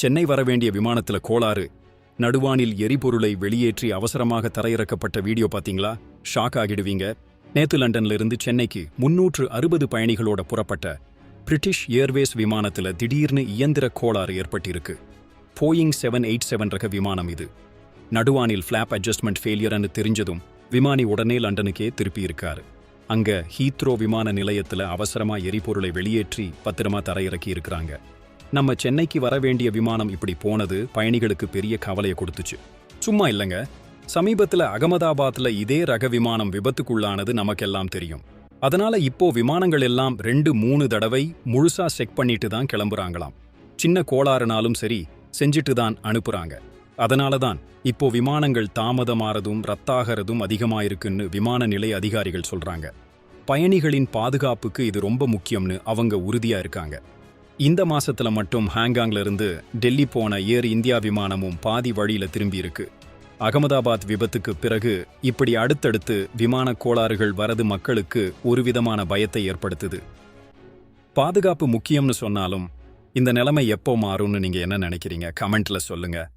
சென்னை வரவேண்டிய விமானத்துல கோளாறு. நடுவானில் எரிபொருளை வெளியேற்றி அவசரமாக தரையிறக்கப்பட்ட வீடியோ பாத்தீங்களா? ஷாக் ஆகிடுவீங்க. நேத்து லண்டன்ல இருந்து சென்னைக்கு முன்னூற்று அறுபது பயணிகளோட புறப்பட்ட பிரிட்டிஷ் ஏர்வேஸ் விமானத்துல திடீர்னு இயந்திர கோளாறு ஏற்பட்டிருக்கு. போயிங் செவன் எயிட் செவன் ரக விமானம் இது. நடுவானில் ஃபிளாப் அட்ஜஸ்ட்மெண்ட் ஃபெயிலியர்னு தெரிஞ்சதும் விமானி உடனே லண்டனுக்கே திருப்பி இருக்காரு. அங்க ஹீத்ரோ விமான நிலையத்துல அவசரமா எரிபொருளை வெளியேற்றி பத்திரமா தரையிறக்கி இருக்கிறாங்க. நம்ம சென்னைக்கு வர வேண்டிய விமானம் இப்படி போனது பயணிகளுக்கு பெரிய கவலையை கொடுத்துச்சு. சும்மா இல்லைங்க. சமீபத்துல அகமதாபாத்தில் இதே ரக விமானம் விபத்துக்குள்ளானது நமக்கெல்லாம் தெரியும். அதனால இப்போ விமானங்கள் எல்லாம் ரெண்டு மூணு தடவை முழுசா செக் பண்ணிட்டு தான் கிளம்புறாங்களாம். சின்ன கோளாறுனாலும் சரி செஞ்சுட்டு தான் அனுப்புறாங்க. அதனால தான் இப்போ விமானங்கள் தாமதமாறதும் ரத்தாகிறதும் அதிகமாயிருக்குன்னு விமான நிலைய அதிகாரிகள் சொல்றாங்க. பயணிகளின் பாதுகாப்புக்கு இது ரொம்ப முக்கியம்னு அவங்க உறுதியா இருக்காங்க. இந்த மாசத்துல மட்டும் ஹாங்காங்ல இருந்து டெல்லி போன ஏர் இந்தியா விமானமும் பாதி வழியில திரும்பியிருக்கு அகமதாபாத் விபத்துக்கு பிறகு இப்படி அடுத்தடுத்து விமான கோளாறுகள் வரது மக்களுக்கு ஒரு விதமான பயத்தை ஏற்படுத்துது. பாதுகாப்பு முக்கியம்னு சொன்னாலும் இந்த நிலைமை எப்போ மாறும்னு நீங்க என்ன நினைக்கிறீங்க? கமெண்ட்ல சொல்லுங்க.